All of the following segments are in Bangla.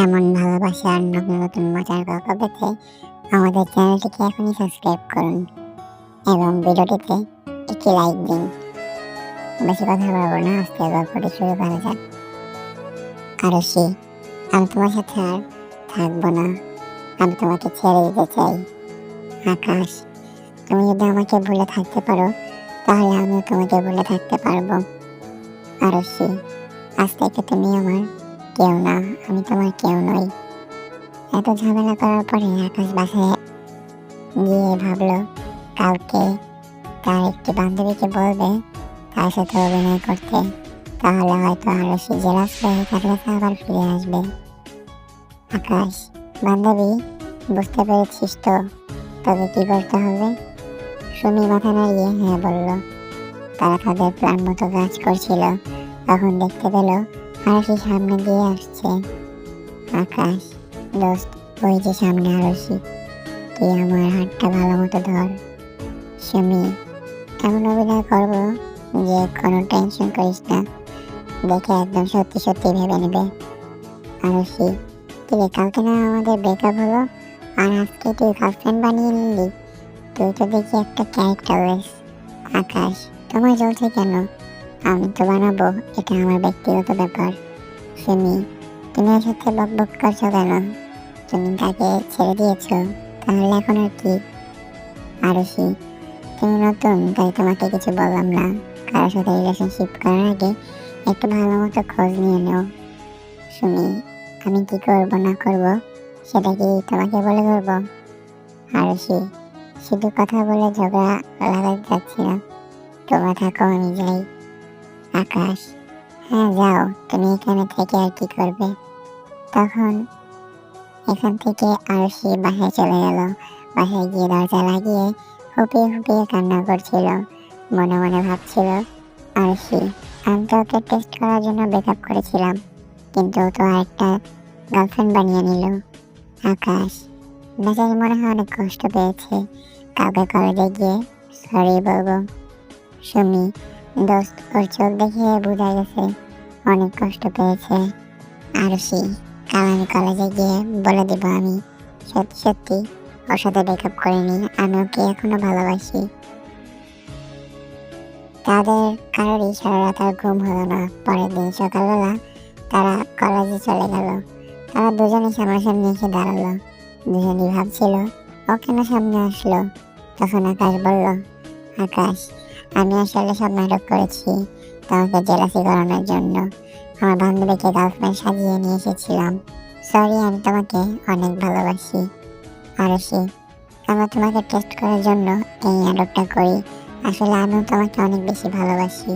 এমন ভালোবাসার নতুন নতুন মজার গল্প পেতে আমাদের চ্যানেলটিকে এখনই সাবস্ক্রাইব করুন এবং ভিডিওটিতে একটি লাইক দিন। বেশি কথা বলব না আজকে গল্পটি শুরু করা যাক। আরশি আমি তোমার সাথে আর থাকব না। আমি তোমাকে ছেড়ে দিতে চাই। আকাশ, তুমি যদি আমাকে ভুলে থাকতে পারো, তাহলে আমিও তোমাকে ভুলে থাকতে পারব। আরশি আজ থেকে তুমি আমার কেউ না, আমি তোমার কেউ নই। এত ঝামেলা করার পরে আকাশ বাসায় গিয়ে ভাবলো কাউকে তার একটি বান্ধবীকে বলবে তার সাথে অভিনয় করতে, তাহলে হয়তো আরও সে জেলাস হয়ে তার কাছে আবার ফিরে আসবে। আকাশ, বান্ধবী, বুঝতে পেরেছিস তো তবে কি করতে হবে? সুমি মাথা নাড়িয়ে হ্যাঁ বলল। তারা তাদের প্ল্যান মতো কাজ করছিল, তখন দেখতে পেল আরশি সামনে দিয়ে আসছে। আকাশ, দোস্ত, ওই যে সামনে আরশি তুই আমার হাতটা ভালো মতো ধর। সুমি, এমন অভিনয় করব যে কোনো টেনশন করিস না। দেখে একদম সত্যি সত্যি ভেবে নেবে। আরশি কিরে, কালকে না আমাদের ব্রেকআপ হলো? আর আজকে তুই গার্লফ্রেন্ড বানিয়ে নিলি? তুই তো দেখি একটা ক্যারেক্টারলেস আকাশ, তোমার চলছে কেন? আমি তো বানাবো, এটা আমার ব্যক্তিগত ব্যাপার। সুমি, তুমি ওর সাথে বক বক করছ কেন? তুমি তাকে ছেড়ে দিয়েছ? তাহলে এখন আর কি? আরশি তুমি নতুন, তাই তোমাকে কিছু বললাম না। কারোর সাথে রিলেশনশিপ করার আগে একটু ভালো মতো খোঁজ নিয়ে নাও। সুমি, আমি কি করব, না করব, সেটা কি তোমাকে বলে করব আরশি শুধু কথা বলে ঝগড়া লাগাতে যাচ্ছি না। তোমরা থাকো, আমি যাই। আকাশ। হ্যাঁ যাও, তুমি এখানে থেকে আর কি করবে? তখন এখান থেকে আরশি বাসায় চলে গেল। বাসায় গিয়ে দরজা লাগিয়ে হুপিয়ে হুপিয়ে কান্না করছিল। মনে মনে ভাবছিল, আরশি, আমি তো ওকে টেস্ট করার জন্য ব্রেকআপ করেছিলাম। কিন্তু তো আরেকটা গার্লফ্রেন্ড বানিয়ে নিল। আকাশ, বেচারি মনে হয় অনেক কষ্ট পেয়েছে। কাউকে কলেজে গিয়ে সরি বলব। সুমি দোস্ত, ওর চোখ দেখে বোঝা গেছে অনেক কষ্ট পেয়েছে। আরশি কাল আমি কলেজে গিয়ে বলে দিব আমি সত্যি সত্যি, ওর সাথে ব্রেকআপ করিনি আমি ওকে এখনও ভালোবাসি। তাদের কারোরই সারা রাত আর ঘুম হলো না। পরের দিন সকালবেলা তারা কলেজে চলে গেল। তারা দুজনে সামনাসামনি এসে দাঁড়াল। দুজনই ভাবছিল, ও কেন সামনে আসলো? তখন আকাশ বলল, আকাশ আমি আসলে সব নাটক করেছি তোমাকে জেলাসি করানোর জন্য। আমার বান্ধবীকে গার্লফ্রেন্ড সাজিয়ে নিয়ে এসেছিলাম। সরি আমি তোমাকে অনেক ভালোবাসি। আর আরশি, আমরা তোমাকে টেস্ট করার জন্য এই নাটকটা করি। আসলে আমিও তোমাকে অনেক বেশি ভালোবাসি।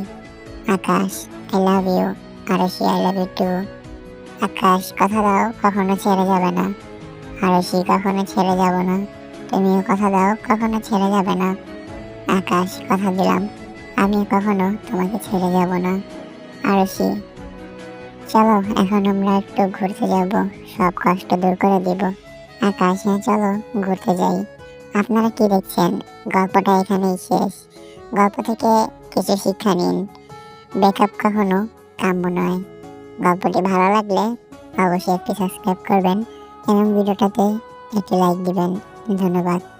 Akash I love you Arshi I love you too Akash, কথা দাও, কখনো ছেড়ে যাবে না। আর আরশি, কখনো ছেড়ে যাব না। তুমিও কথা দাও, কখনো ছেড়ে যাবে না। আকাশ, কথা দিলাম। আমি কখনো তোমাকে ছেড়ে যাব না। আর আরশি, চলো, এখন আমরা একটু ঘুরতে যাব। সব কষ্ট দূর করে দিব। আকাশ হ্যাঁ চলো, ঘুরতে যাই। আপনারা কি দেখছেন? গল্পটা এখানেই শেষ। গল্প থেকে কিছু শিক্ষা নিন। ব্রেকআপ কখনো কাম্য নয়। গল্পটি ভালো লাগলে অবশ্যই একটি সাবস্ক্রাইব করবেন এবং ভিডিওটাতে একটি লাইক দিবেন। ধন্যবাদ।